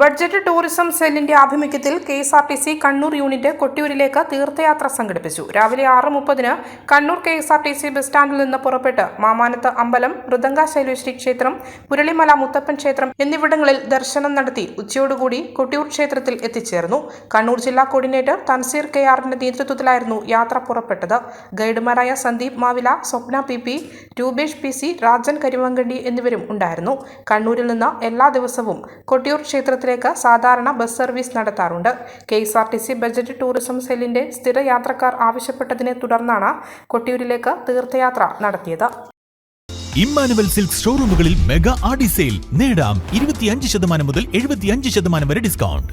Budget tourism സെല്ലിന്റെ ആഭിമുഖ്യത്തിൽ K S R T C Kannur unit കൊട്ടിയൂരിലേക്ക് തീർത്ഥയാത്ര സംഘടിപ്പിച്ചു. രാവിലെ ആറ് മുപ്പതിന് Kannur K S R T C bus സ്റ്റാൻഡിൽ നിന്ന് പുറപ്പെട്ട് മാമാനത്ത് അമ്പലം മൃദംഗ ശൈലേശ്വരി ക്ഷേത്രം പുരളിമല മുത്തപ്പൻ ക്ഷേത്രം എന്നിവിടങ്ങളിൽ ദർശനം നടത്തി ഉച്ചയോടുകൂടി കൊട്ടിയൂർ ക്ഷേത്രത്തിൽ എത്തിച്ചേർന്നു. കണ്ണൂർ ജില്ലാ കോർഡിനേറ്റർ തൻസീർ കെ ആറിന്റെ നേതൃത്വത്തിലായിരുന്നു യാത്ര പുറപ്പെട്ടത്. ഗൈഡുമാരായ Sandeep Mavila Swapna P P Rupesh P C Rajan Karimangandi എന്നിവരും ഉണ്ടായിരുന്നു. കണ്ണൂരിൽ നിന്ന് എല്ലാ ദിവസവും കൊട്ടിയൂർ ക്ഷേത്രത്തിലേക്ക് സാധാരണ ബസ് സർവീസ് നടത്താറുണ്ട്. K S R T C budget tourism സെല്ലിന്റെ സ്ഥിര യാത്രക്കാർ ആവശ്യപ്പെട്ടതിനെ തുടർന്നാണ് കൊട്ടിയൂരിലേക്ക് തീർത്ഥയാത്ര നടത്തിയത്. ഇമ്മാനുവൽ സിൽക്ക് ഷോറൂമുകളിൽ മെഗാ ആഡി സെയിൽ നേടാം ഇരുപത്തിയഞ്ച് ശതമാനം മുതൽ എഴുപത്തിയഞ്ച് ശതമാനം വരെ ഡിസ്കൗണ്ട്.